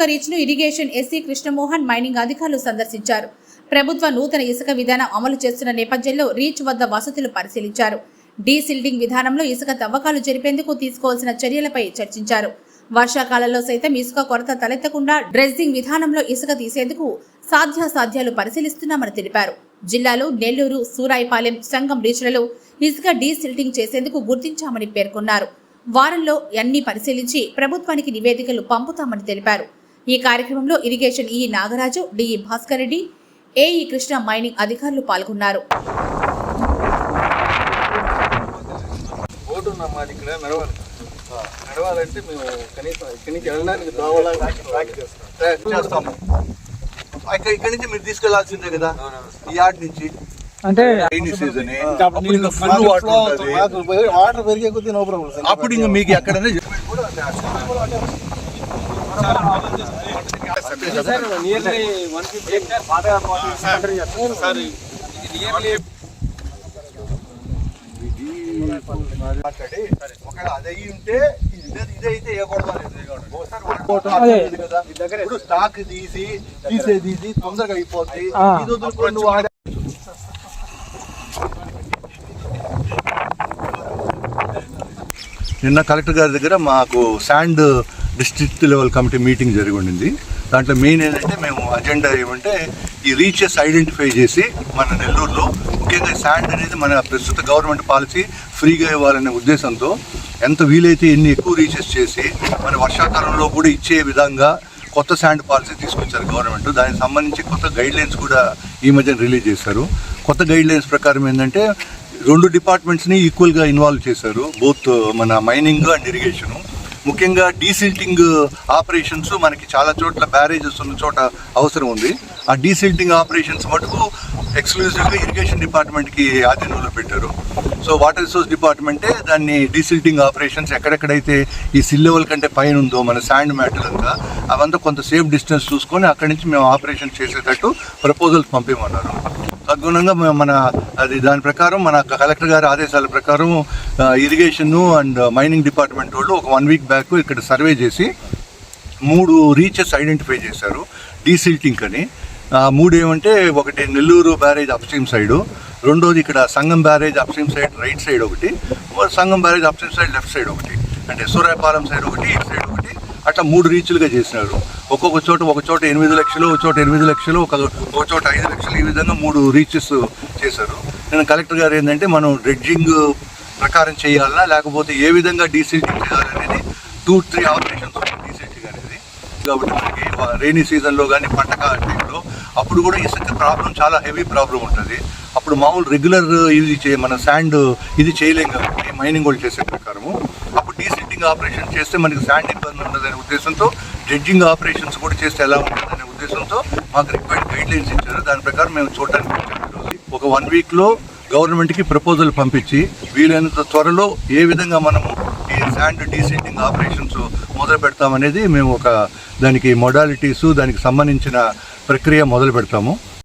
ఇసుక రీచ్ను irrigation SC Krishnamohan mining అధికారులు సందర్శించారు. ప్రభుత్వ నూతన ఇసుక విధానం అమలు చేస్తున్న నేపథ్యంలో రీచ్ వద్ద వసతులు పరిశీలించారు. డీ సిల్డింగ్ విధానంలో ఇసుక తవ్వకాలు జరిపేందుకు తీసుకోవాల్సిన చర్యలపై చర్చించారు. వర్షాకాలంలో సైతం ఇసుక కొరత తలెత్తకుండా డ్రెస్సింగ్ విధానంలో ఇసుక తీసేందుకు సాధ్యాసాధ్యాలు పరిశీలిస్తున్నామని తెలిపారు. జిల్లాలో నెల్లూరు సూరాయిపాలెం సంగం రీచ్లలో ఇసుక డీసిల్డింగ్ చేసేందుకు గుర్తించామని పేర్కొన్నారు. వారంలో అన్ని పరిశీలించి ప్రభుత్వానికి నివేదికలు పంపుతామని తెలిపారు. ఈ కార్యక్రమంలో irrigation EE Nagaraju DE Bhaskar Reddy AE Krishna mining అధికారులు పాల్గొన్నారు. బోటు ఉన్న మాది ఇక్కడ నడవాలి. నడవాలంటే మేము కనీసం ఇక్కడి నుంచి వెళ్ళడానికి దోవలాగా ట్రాక్ చేస్తాము ఇక్కడ ఇక్కడి నుంచి మీరు తీసుకెళ్ళాల్సిందే కదా? ఈ యార్డ్ నుంచి. అంటే వాటర్ పెరిగే కొద్దీ నో ప్రాబ్లం అప్పుడు ఇంకా మీకు ఎక్కడైనా మాట్లాడి ఒకవేళ అది అయ్యి ఉంటే ఇదే ఇదైతే ఏ లేదు కదా స్టాక్ తీసి తీసే తీసి తొందరగా అయిపోతుంది ఇది నిన్న కలెక్టర్ గారి దగ్గర మాకు sand district level committee meeting జరిగి ఉండింది దాంట్లో మెయిన్ ఏంటంటే మేము అజెండా ఏమంటే ఈ రీచెస్ ఐడెంటిఫై చేసి మన నెల్లూరులో ముఖ్యంగా శాండ్ అనేది మన ప్రస్తుత గవర్నమెంట్ పాలసీ ఫ్రీగా ఇవ్వాలనే ఉద్దేశంతో ఎంత వీలైతే ఎన్ని ఎక్కువ రీచెస్ చేసి మన వర్షాకాలంలో కూడా ఇచ్చే విధంగా కొత్త శాండ్ పాలసీ తీసుకొచ్చారు గవర్నమెంట్. దానికి సంబంధించి కొత్త గైడ్ లైన్స్ కూడా ఈ మధ్యన రిలీజ్ చేశారు. కొత్త గైడ్ లైన్స్ ప్రకారం ఏంటంటే రెండు డిపార్ట్మెంట్స్ని ఈక్వల్గా ఇన్వాల్వ్ చేశారు. బోత్ మన మైనింగ్ అండ్ ఇరిగేషను. ముఖ్యంగా డీసిల్టింగ్ ఆపరేషన్స్ మనకి చాలా చోట్ల బ్యారేజెస్ ఉన్న చోట అవసరం ఉంది. ఆ డీసిల్టింగ్ ఆపరేషన్స్ మటుకు ఎక్స్క్లూజివ్గా ఇరిగేషన్ డిపార్ట్మెంట్కి ఆధీనంలో పెట్టారు. సో వాటర్ రిసోర్స్ డిపార్ట్మెంటే దాన్ని డీసిల్టింగ్ ఆపరేషన్స్ ఎక్కడెక్కడైతే ఈ సిల్ లెవెల్ కంటే పైన ఉందో మన శాండ్ మ్యాటర్ అంతా అవంతా కొంత సేఫ్ డిస్టెన్స్ చూసుకొని అక్కడి నుంచి మేము ఆపరేషన్ చేసేటట్టు ప్రపోజల్స్ పంపించమన్నారు అనుగుణంగా మన అది దాని ప్రకారం మన కలెక్టర్ గారి ఆదేశాల ప్రకారం ఇరిగేషన్ అండ్ మైనింగ్ డిపార్ట్మెంట్ వాళ్ళు ఒక వన్ వీక్ బ్యాక్ ఇక్కడ సర్వే చేసి మూడు రీచెస్ ఐడెంటిఫై చేశారు డీసిల్టింగ్ అని. ఆ మూడు ఏమంటే ఒకటి నెల్లూరు బ్యారేజ్ అప్స్ట్రీమ్ సైడు రెండోది ఇక్కడ Sangam barrage upstream side right side ఒకటి Sangam barrage upstream side left side ఒకటి అంటే సూర్యాపాలెం సైడ్ ఒకటి ఇటు సైడ్ ఒకటి అట్లా మూడు రీచ్లుగా చేసినారు ఒక్కొక్క చోట ఒక చోట ఎనిమిది లక్షలు ఒక చోట ఎనిమిది లక్షలు ఒక ఒక చోట ఐదు లక్షలు ఈ విధంగా మూడు రీచెస్ చేశారు. నేను కలెక్టర్ గారు ఏంటంటే మనం డ్రెడ్జింగ్ ప్రకారం చేయాలా లేకపోతే ఏ విధంగా డీసిల్టింగ్ చేయాలనేది టూ త్రీ ఆపరేషన్స్ డీసీజీ అనేది. కాబట్టి మనకి రైనీ సీజన్లో కానీ పంట టైంలో అప్పుడు కూడా ఇసుక ప్రాబ్లం చాలా హెవీ ప్రాబ్లం ఉంటుంది. అప్పుడు మామూలు రెగ్యులర్ ఇది చే మన శాండ్ ఇది చేయలేం కాబట్టి మైనింగ్ వాళ్ళు చేసే ప్రకారము అప్పుడు డీసెంటింగ్ ఆపరేషన్ చేస్తే మనకి శాండ్ ఇబ్బంది ఉండదనే ఉద్దేశంతో డ్రెడ్జింగ్ ఆపరేషన్స్ కూడా చేస్తే ఎలా ఉంటుందనే ఉద్దేశంతో మాకు రిక్వైర్డ్ గైడ్ లైన్స్ ఇచ్చారు. దాని ప్రకారం మేము చూడడానికి ఒక వన్ వీక్లో గవర్నమెంట్కి ప్రపోజల్ పంపించి వీలైనంత త్వరలో ఏ విధంగా మనము ఈ శాండ్ డీసెంటింగ్ ఆపరేషన్స్ మొదలు పెడతామనేది మేము ఒక దానికి మొడాలిటీసు దానికి సంబంధించిన ప్రక్రియ మొదలు పెడతాము.